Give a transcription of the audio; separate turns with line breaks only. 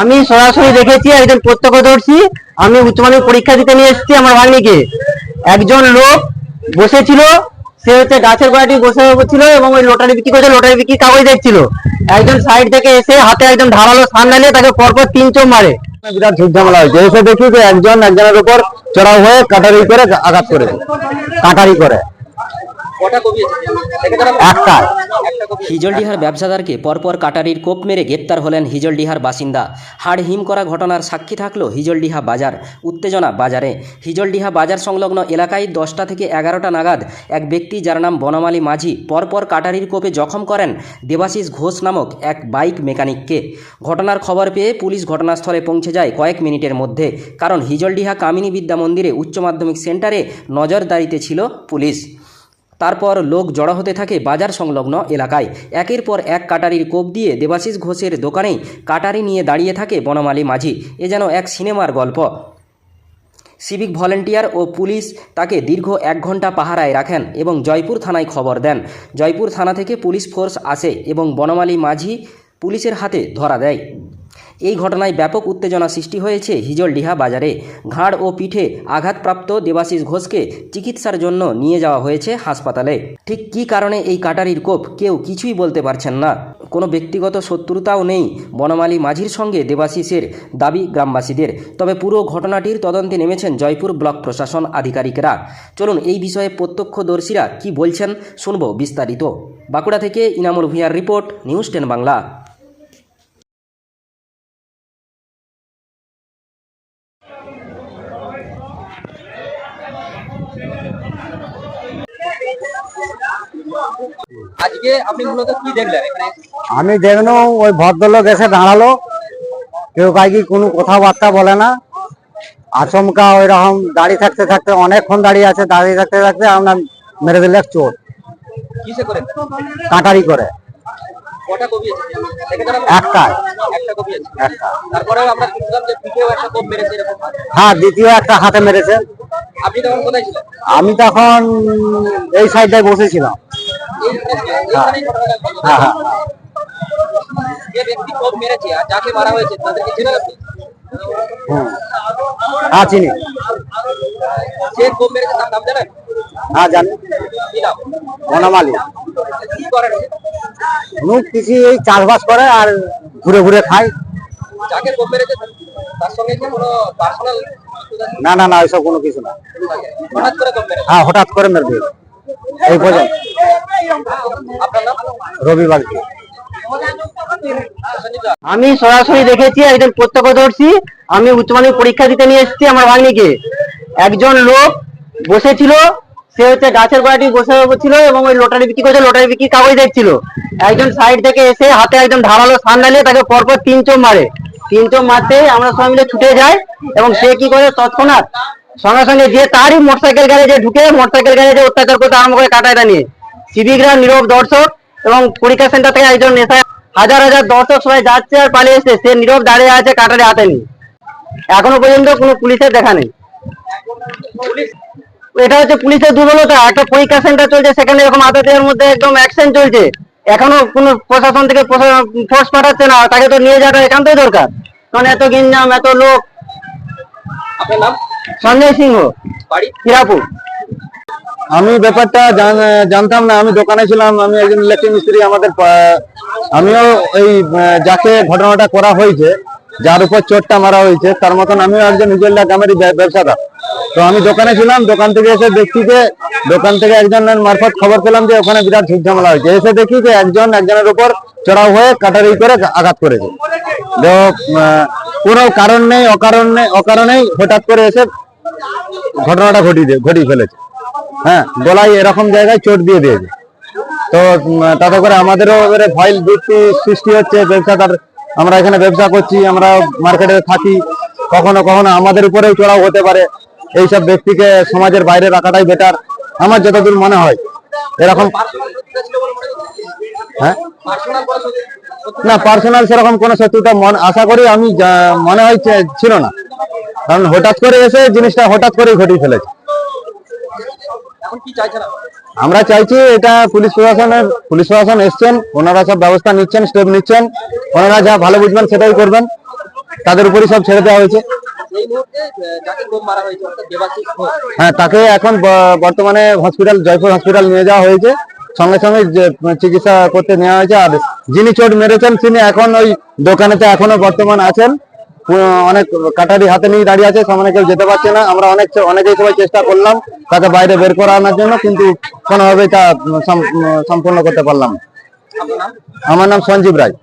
আমি সরাসরি দেখেছি, একজন প্রত্যক্ষদর্শী আমি উচ্চ মাধ্যমিক পরীক্ষা দিতে নিয়ে এসেছি আমার ভাগ্নিকে একজন লোক বসেছিল, সে হচ্ছে গাছের গোড়াটি বসে ছিল এবং ওই লটারি বিক্রি করছে, লটারি বিক্রি কাগজ দেখছিল। একজন সাইড থেকে এসে হাতে একজন ধারালো সান নালিয়ে তাকে পরপর তিন চোখ মারে।
বিরাট ঝুট হয়েছে। এসে দেখি যে একজন একজনের উপর চড়াও হয়ে কাটারি করে আঘাত করে কাটারি করে। একটা।
হিজলডিহার ব্যবসাদারকে পরপর কাটারির কোপ মেরে গ্রেপ্তার হলেন হিজলডিহার বাসিন্দা। হাড় হিম করা ঘটনার সাক্ষী থাকল হিজলডিহা বাজার উত্তেজনা বাজারে। হিজলডিহা বাজার সংলগ্ন এলাকায় দশটা থেকে এগারোটা নাগাদ এক ব্যক্তি যার নাম বনমালী মাঝি পরপর কাটারির কোপে জখম করেন দেবাশিস ঘোষ নামক এক বাইক মেকানিককে। ঘটনার খবর পেয়ে পুলিশ ঘটনাস্থলে পৌঁছে যায় কয়েক মিনিটের মধ্যে কারণ হিজলডিহা কামিনী বিদ্যা মন্দিরে উচ্চ মাধ্যমিক সেন্টারে নজরদারিতে ছিল পুলিশ। তারপর লোক জড়ো হতে থাকে বাজার সংলগ্ন এলাকায়। একের পর এক কাটারির কোপ দিয়ে দেবাশিস ঘোষের দোকানেই কাটারি নিয়ে দাঁড়িয়ে থাকে বনমালী মাঝি। এ যেন এক সিনেমার গল্প। সিভিক ভলেন্টিয়ার ও পুলিশ তাকে দীর্ঘ এক ঘণ্টা পাহারায় রাখেন এবং জয়পুর থানায় খবর দেন। জয়পুর থানা থেকে পুলিশ ফোর্স আসে এবং বনমালী মাঝি পুলিশের হাতে ধরা দেয়। এই ঘটনায় ব্যাপক উত্তেজনা সৃষ্টি হয়েছে হিজলডিহা বাজারে। ঘাড় ও পিঠে আঘাতপ্রাপ্ত দেবাশিস ঘোষকে চিকিৎসার জন্য নিয়ে যাওয়া হয়েছে হাসপাতালে। ঠিক কী কারণে এই কাটারির কোপ কেউ কিছুই বলতে পারছেন না। কোনো ব্যক্তিগত শত্রুতাও নেই বনমালী মাঝির সঙ্গে দেবাশিসের দাবি গ্রামবাসীদের। তবে পুরো ঘটনাটির তদন্তে নেমেছেন জয়পুর ব্লক প্রশাসন আধিকারিকরা। চলুন এই বিষয়ে প্রত্যক্ষদর্শীরা কি বলছেন শুনব বিস্তারিত। বাঁকুড়া থেকে ইনামুল ভূঁইয়ার রিপোর্ট, নিউজ টেন বাংলা।
আজকে আপনি মূলত কি দেখলেন এখানে?
আমি দেখল ওই ভদ্রলোক এসে দাঁড়াল। কেউ কাউকে কোনো কথাবার্তা বলে না। আচমকা ওই রকম দাঁড়িয়ে থাকতে থাকতে অনেকক্ষণ দাঁড়িয়ে আছে দাঁড়িয়ে থাকতে থাকতে আমরা মেরে দিলে চোর।
কিসে করে?
কাটারি করে।
কটা কবি আছে?
একটা
একটা। কবি আছে?
একটা।
তারপরেও আমরা শুনলাম যে পিঠেও একটা কোপ মেরেছে এরকম।
হ্যাঁ দ্বিতীয় একটা হাতে মেরেছে।
আপনি তখন কোথায় ছিলেন?
আমি তখন এই সাইডটায় বসেছিলাম। হ্যাঁ হ্যাঁ
যে ব্যক্তি কোপ মেরেছে আর যাকে মারা হয়েছে তাদেরকে চেনেন আপনি
হ্যাঁ চিনি
সে কোপ মেরেছে তার নাম জানেন
হ্যাঁ জানি
কি নাম
বনমালী
কি করেন উনি?
মুখ এই চাষবাস করে আর ঘুরে ঘুরে খায়
যাকে কোপ মেরেছে তার সঙ্গে কি কোনো পার্সোনাল
না। না না ওইসব কোনো কিছু না হ্যাঁ হঠাৎ করে মেরে দিয়েছে। এই পর্যন্ত।
আমি সরাসরি দেখেছি, একজন প্রত্যক্ষদর্শী আমি উচ্চ মাধ্যমিক পরীক্ষা দিতে নিয়ে এসেছি আমার ভাগ্নিকে একজন লোক বসেছিল, সে হচ্ছে গাছের গোড়াটি বসে ছিল এবং ওই লটারি বিক্রি করছে, লটারি বিক্রি কাগজ দেখছিল। একজন সাইড থেকে এসে হাতে একজন ধারালো সান নালিয়ে তাকে পরপর তিন চোখ মারে। তিন চোখ মারতে আমরা সবাই মিলে ছুটে যাই এবং সে কি করে তৎক্ষণাৎ সঙ্গে সঙ্গে যে তারই মোটরসাইকেল গ্যারেজে ঢুকে, মোটরসাইকেল গ্যারেজে অত্যাচার করতে আরম্ভ করে কাটাইটা নিয়ে সিভিকরা নীরব দর্শক এবং পরীক্ষা সেন্টার থেকে একজন নেশায় হাজার হাজার দর্শক সবাই যাচ্ছে আর পালিয়ে এসছে। সে নীরব দাঁড়িয়ে আছে কাটারে হাতে নিয়ে। এখনও পর্যন্ত কোনো পুলিশের দেখা নেই। এটা হচ্ছে পুলিশের দুর্বলতা। একটা পরীক্ষা সেন্টার চলছে সেখানে এরকম আতঙ্কের মধ্যে একদম অ্যাকশন চলছে। এখনও কোনো প্রশাসন থেকে ফোর্স পাঠাচ্ছে না। তাকে তো নিয়ে যাওয়াটা একান্তই দরকার। কারণ এত গিঞ্জাম এত লোক। সঞ্জয় সিংহ।
বাড়ি?
হিরাপুর।
আমি ব্যাপারটা জান- জানতাম না, আমি দোকানে ছিলাম, আমি একজন ইলেকট্রিক মিস্ত্রি, আমাদের আমিও এই যাকে ঘটনাটা করা হয়েছে, যার উপর চোটটা মারা হয়েছে, তার মতন আমিও একজন নিজের গ্রামেরই ব্য- ব্যবসাদার। তো আমি দোকানে ছিলাম, দোকান থেকে এসে দেখছি যে, দোকান থেকে একজনের মারফত খবর পেলাম যে, ওখানে বিরাট ঝুট ঝামেলা হয়েছে। এসে দেখি যে, একজন, একজনের উপর চড়াও হয়ে কাটারি করে আঘাত করেছে। তো কোনো কারণ নেই, অকারণ নেই, অকারণেই হঠাৎ করে এসে ঘটনাটা ঘটিয়ে ঘটিয়ে ফেলেছে। হ্যাঁ গলায় এরকম জায়গায় চোট দিয়ে দিয়েছে। তো তাতে করে আমাদেরও এবারে ভয় বৃত্তি সৃষ্টি হচ্ছে ব্যবসাদার আমরা এখানে ব্যবসা করছি, আমরা মার্কেটে থাকি, কখনো কখনো আমাদের উপরেও চড়াও হতে পারে। এইসব ব্যক্তিকে সমাজের বাইরে রাখাটাই বেটার আমার যতদূর মনে হয়। এরকম হ্যাঁ? না পার্সোনাল সেরকম কোনো শত্রুতা মন, আশা করি আমি মনে হয় ছিল না। কারণ হঠাৎ করে এসে জিনিসটা হঠাৎ করেই ঘটিয়ে ফেলেছে। আমরা চাইছি এটা পুলিশ প্রশাসনের পুলিশ প্রশাসন এসছেন ওনারা সব ব্যবস্থা নিচ্ছেন স্টেপ নিচ্ছেন। ওনারা যা ভালো বুঝবেন সেটাই করবেন। তাদের উপরই সব ছেড়ে দেওয়া হয়েছে। হ্যাঁ তাকে এখন বর্তমানে হসপিটাল জয়পুর হসপিটাল নিয়ে যাওয়া হয়েছে। সঙ্গে সঙ্গে চিকিৎসা করতে নেওয়া হয়েছে। আর যিনি চোট মেরেছেন তিনি এখন ওই দোকানেতে এখনও বর্তমান আছেন। অনেক কাটারি হাতে নিয়ে দাঁড়িয়ে আছে, সামনে কেউ যেতে পারছে না আমরা অনেক অনেকেই সবাই চেষ্টা করলাম তাকে বাইরে বের করে আনার জন্য, কিন্তু কোনোভাবেই তা সম্পূর্ণ করতে পারলাম। আমার নাম সঞ্জীব রায়